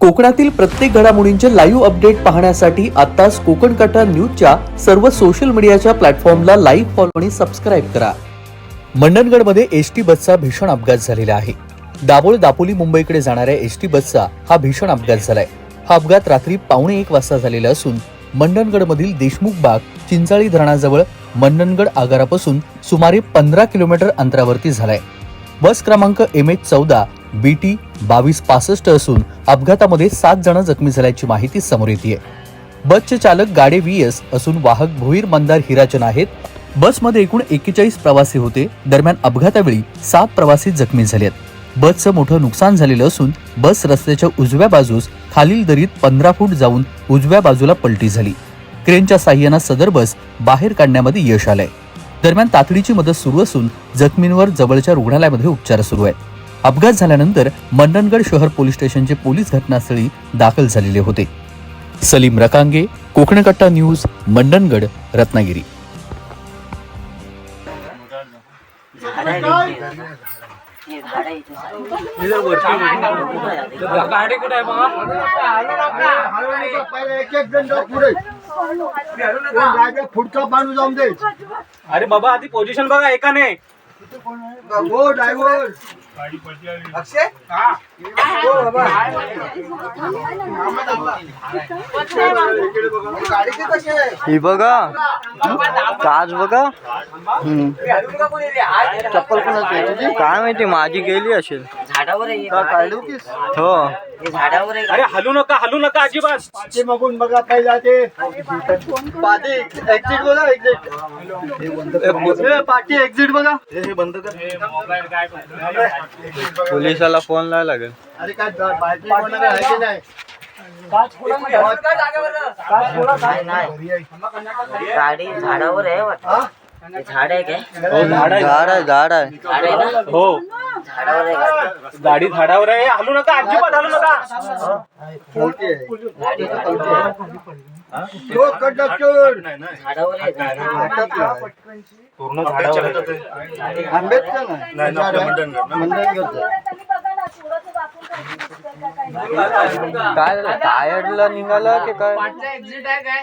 कोकणातील प्रत्येक घडामोडींचे लाईव्ह अपडेट पाहण्यासाठी आताच कोकण कटा न्यूजच्या सर्व सोशल मीडियाच्या प्लॅटफॉर्मला लाईव्ह फॉलो आणि सबस्क्राईब करा. मंडणगडमध्ये एस टी बसचा भीषण अपघात झालेला आहे. दाभोळ दापोली मुंबईकडे जाणाऱ्या एस टी बसचा हा भीषण अपघात झालाय. हा अपघात रात्री पावणे एक वाजता झालेला असून मंडणगडमधील देशमुख बाग चिंचाळी धरणाजवळ मंडणगड आगारापासून सुमारे पंधरा किलोमीटर अंतरावरती झालाय. बस क्रमांक एम एच चौदा बी टी बावीस पासष्ट असून अपघातामध्ये सात जण जखमी झाल्याची माहिती समोर येते बसचे चालक गाडे व्ही एस असून वाहक भुईर मंदार हिराचन आहेत. बसमध्ये एकूण एक्केचाळीस प्रवासी होते. दरम्यान अपघातावेळी सात प्रवासी जखमी झालेत. बसचं मोठं नुकसान झालेलं असून बस रस्त्याच्या उजव्या बाजूस खालील दरीत पंधरा फूट जाऊन उजव्या बाजूला पलटी झाली. क्रेनच्या साह्यानं सदर बस बाहेर काढण्यामध्ये यश आलंय. दरम्यान तातडीची मदत सुरू असून जखमींवर जवळच्या रुग्णालयामध्ये उपचार सुरू आहेत. अपघात झाल्यानंतर मंडणगड शहर पोलीस स्टेशनचे पोलीस घटनास्थळी दाखल झालेले होते. सलीम रकांगे कोकणकट्टा न्यूज मंडणगड रत्नागिरी. अरे बाबा आधी पोझिशन बघा एकाने. हो ड्रायव्हर अक्षय? हो बाबा ही बघा. काच बघा चप्पल कोणाची काय माहिती माझी गेली असेल. झाडावर आहे काढू की हो. हे झाडावर आहे. अरे हलू नका हलू नका अजिबात. मागून बघा ते पाठी एक्झिट बघा एक्झिट पाठी एक्झिट बघा हे बंद कर पोलिसाला फ़ोन लावा लागेल. अरे काय बायकी कोणाला आहे की नाही? नाही नाही. गाडी झाडावर आहे वाटतं. हे? झाड आहे काय? झाड आहे झाड आहे. झाड आहे झाड हो. गाडी. गाडी झाडावर आहे. हलू नका अजिबात हलू नका. तो कंडक्टर. पूर्ण झाडावर. आंबेडकर नाही. काय झालं? टायरला निघाला की काय? कशावर आहे